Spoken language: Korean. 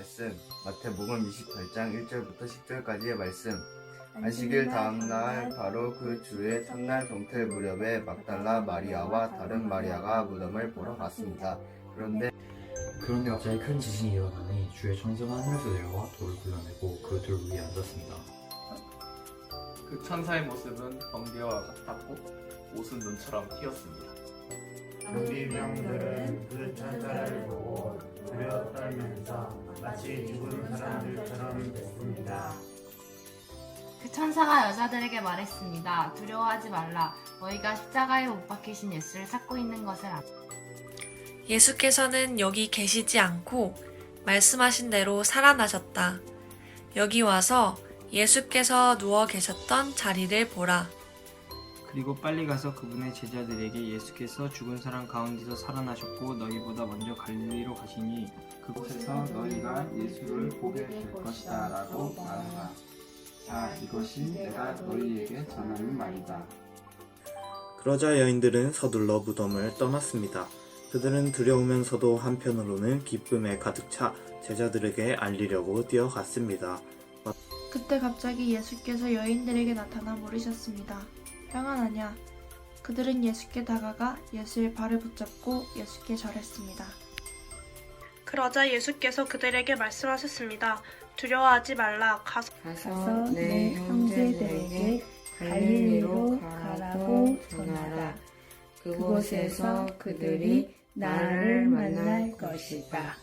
말씀 마태복음 28장 1절부터 10절까지의 말씀 안식일 다음날 바로 그 주의 첫날 동틀 무렵에 막달라 마리아와 다른 마리아가 무덤을 보러 갔습니다. 그런데 그런데 갑자기 큰 지진이 일어나니 주의 천사가 하늘에서 내려와 돌을 굴러내고 그 돌 위에 앉았습니다. 그 천사의 모습은 번개와 같았고 옷은 눈처럼 튀었습니다. 경비병들은 그천 죽은 사람들처럼 됐습니다. 그 천사가 여자들에게 말했습니다. 두려워하지 말라. 너희가 십자가에 못 박히신 예수를 찾고 있는 것을 아. 예수께서는 여기 계시지 않고 말씀하신 대로 살아나셨다. 여기 와서 예수께서 누워 계셨던 자리를 보라. 그리고 빨리 가서 그분의 제자들에게 예수께서 죽은 사람 가운데서 살아나셨고 너희보다 먼저 갈릴리로 가시니 그곳에서 너희가 예수를 보게 될 것이다 라고 말하라. 자 이것이 내가 너희에게 전하는 말이다. 그러자 여인들은 서둘러 무덤을 떠났습니다. 그들은 두려우면서도 한편으로는 기쁨에 가득 차 제자들에게 알리려고 뛰어갔습니다. 그때 갑자기 예수께서 여인들에게 나타나 물으셨습니다. 평안하냐? 그들은 예수께 다가가 예수의 발을 붙잡고 예수께 절했습니다. 그러자 예수께서 그들에게 말씀하셨습니다. 두려워하지 말라. 가서 가서 내 형제들에게 갈릴리로 가라고 전하라. 그곳에서 그들이 나를 만날 것이다.